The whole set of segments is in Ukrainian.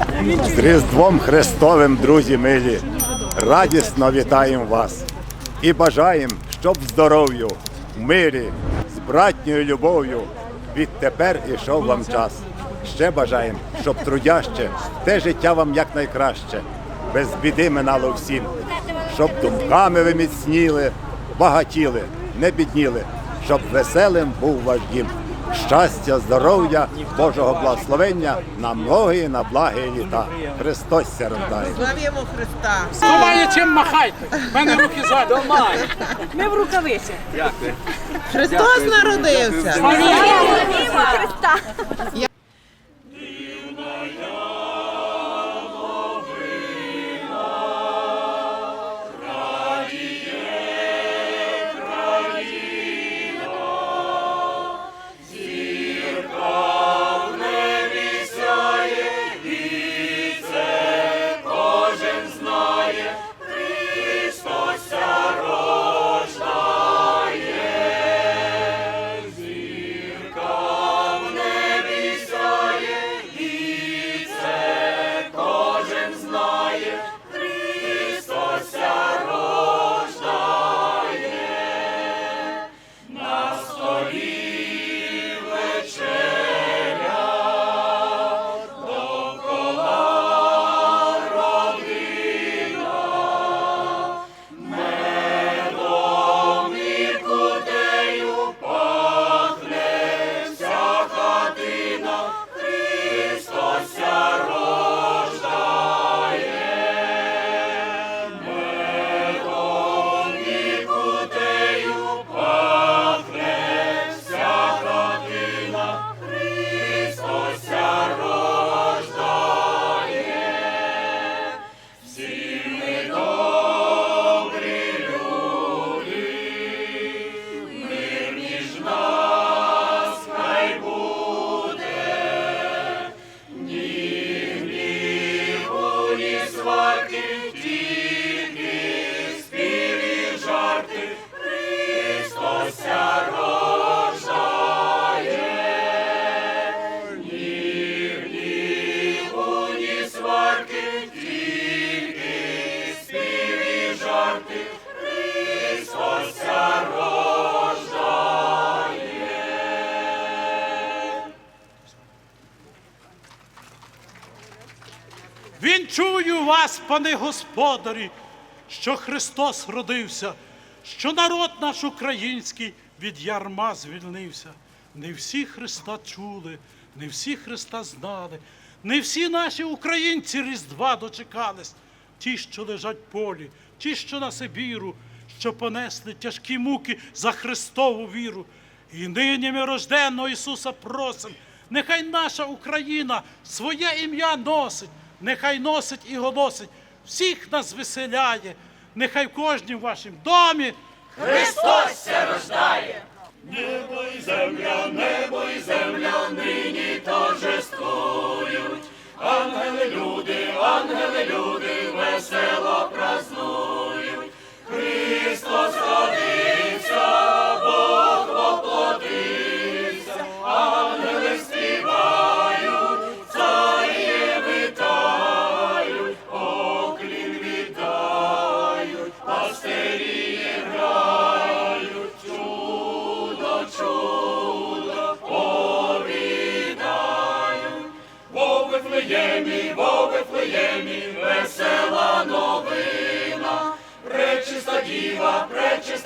З Різдвом Христовим, друзі милі, радісно вітаємо вас і бажаємо, щоб здоров'ю, мирі, з братньою любов'ю відтепер ішов вам час. Ще бажаємо, щоб трудяще, те життя вам якнайкраще, без біди минало всім, щоб думками ви міцніли, багатіли, не бідніли, щоб веселим був ваш дім. Щастя, здоров'я, Божого благословення на многі, на благі літа. Христос ся рождає. Славімо Христа! Хто чим махайте? В мене руки ззаду. Ми в рукавиці. Христос народився! Христа! Вас, пане господарі, що Христос родився, що народ наш український від ярма звільнився. Не всі Христа чули, не всі Христа знали, не всі наші українці Різдва дочекались. Ті, що лежать в полі, ті, що на Сибіру, що понесли тяжкі муки за Христову віру. І нині ми рожденного Ісуса просим, нехай наша Україна своє ім'я носить, нехай носить і голосить, всіх нас веселяє, нехай в кожнім вашім домі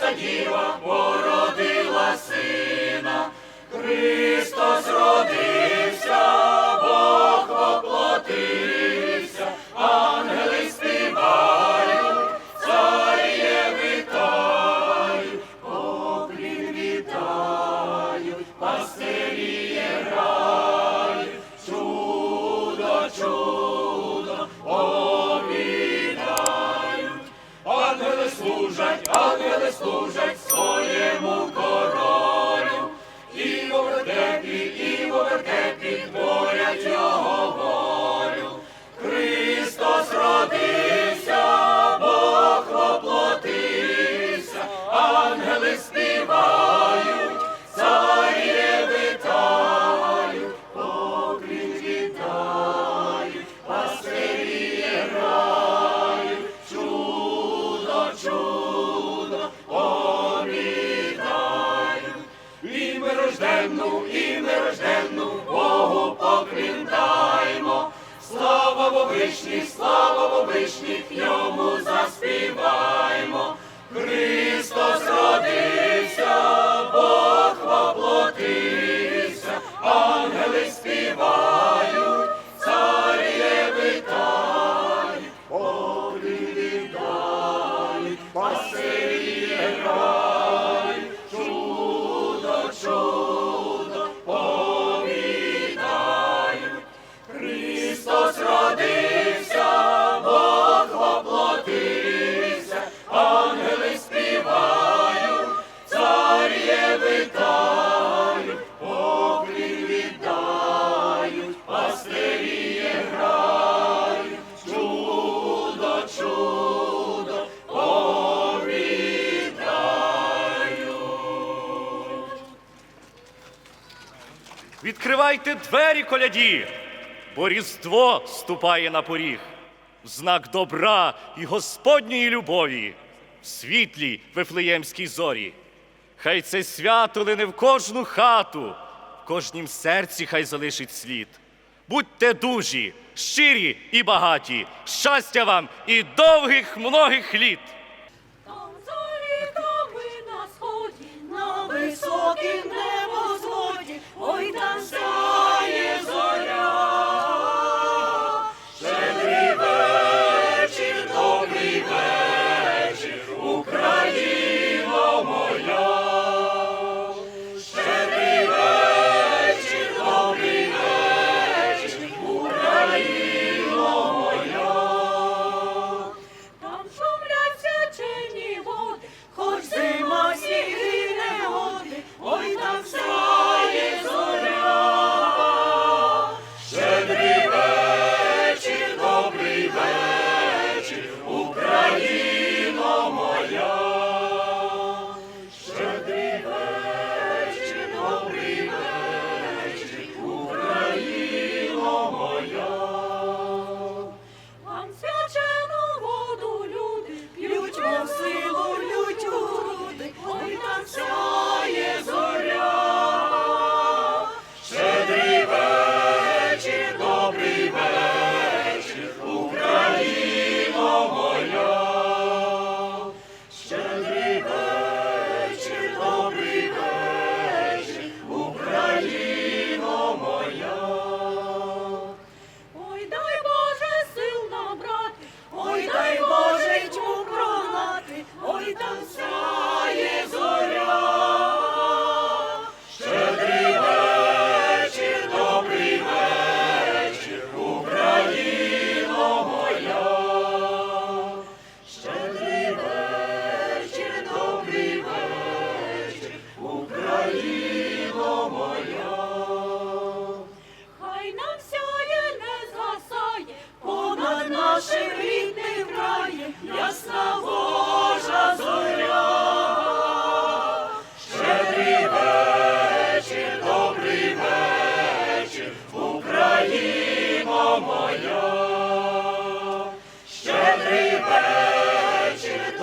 Пресвята діва, пора. ангели служать своєму королю, і в овертепі, і в овертепі творять його волю. Христос родив. Відкривайте двері коляді, бо Різдво ступає на поріг, в знак добра і Господньої любові, в світлій вифлеємській зорі. Хай це свято лине в кожну хату, в кожнім серці хай залишить слід. Будьте дужі, щирі і багаті, щастя вам і довгих многих літ! Там за ріками на сході, на високім небосводі,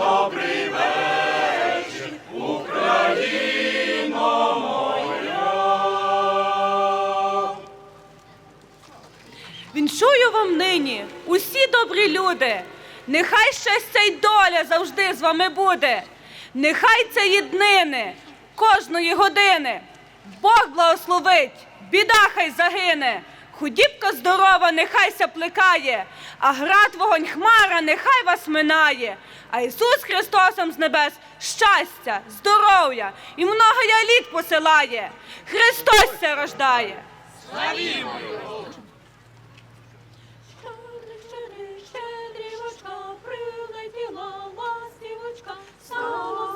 добрий вечір, Україно моя. Вам нині, усі добрі люди. Нехай щастя й доля завжди з вами буде. Нехай це єднини кожної години. Бог благословить, біда хай загине. Худібка здорова, нехай ся плекає, а град вогонь хмара, нехай вас минає. А Ісус Христосом з небес щастя, здоров'я і много я літ посилає. Христос ся рождає. Ластівочка, стала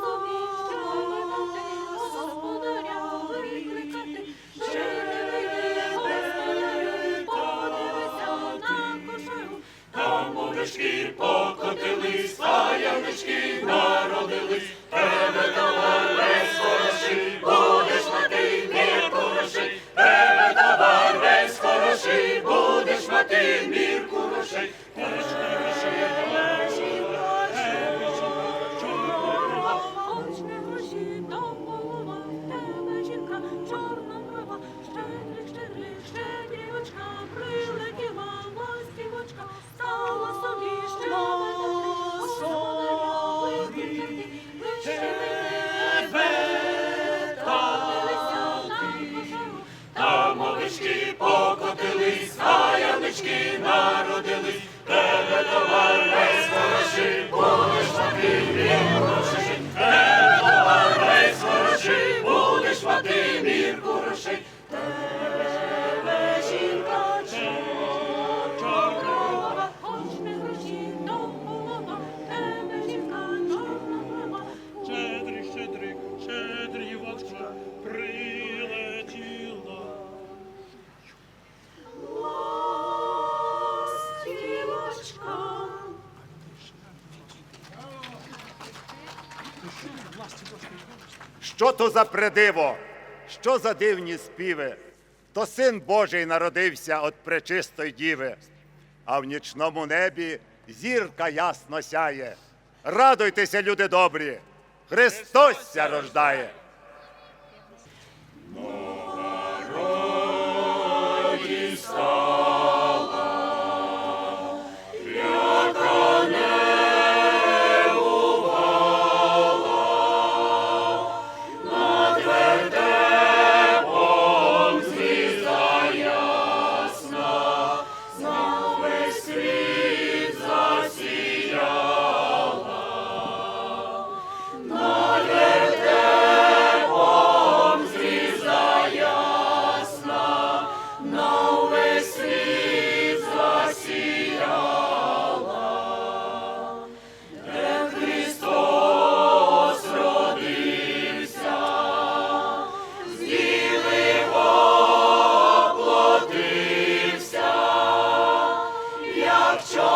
мужички Що то за придиво? Що за дивні співи? То син Божий народився от пречистої діви, а в нічному небі зірка ясно сяє. Радуйтеся, люди добрі! Христос ся рождає! Of joy.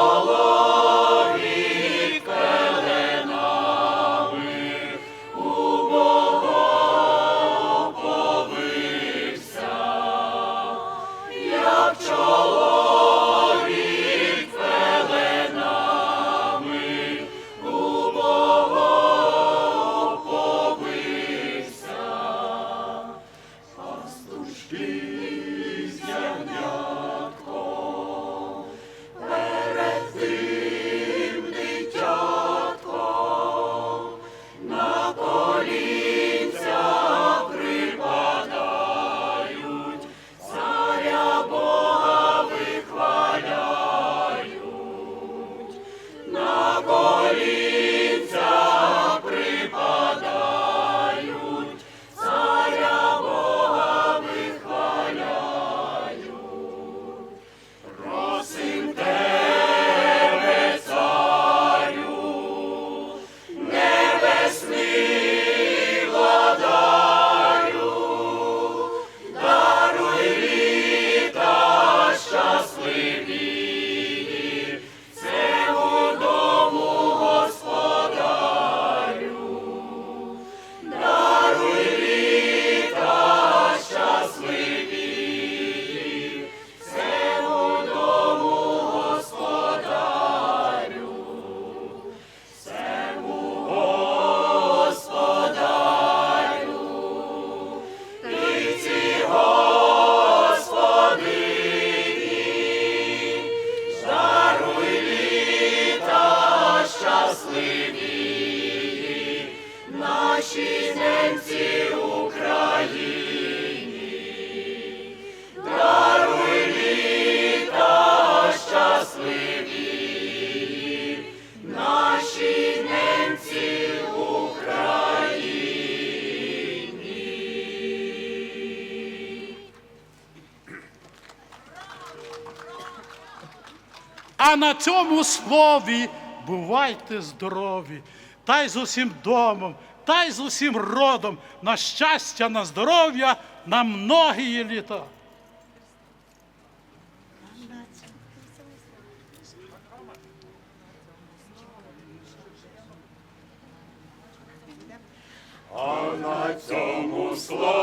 А на цьому слові бувайте здорові, та й з усім домом, та й з усім родом, на щастя, на здоров'я, на многії літа. А на Цьому слові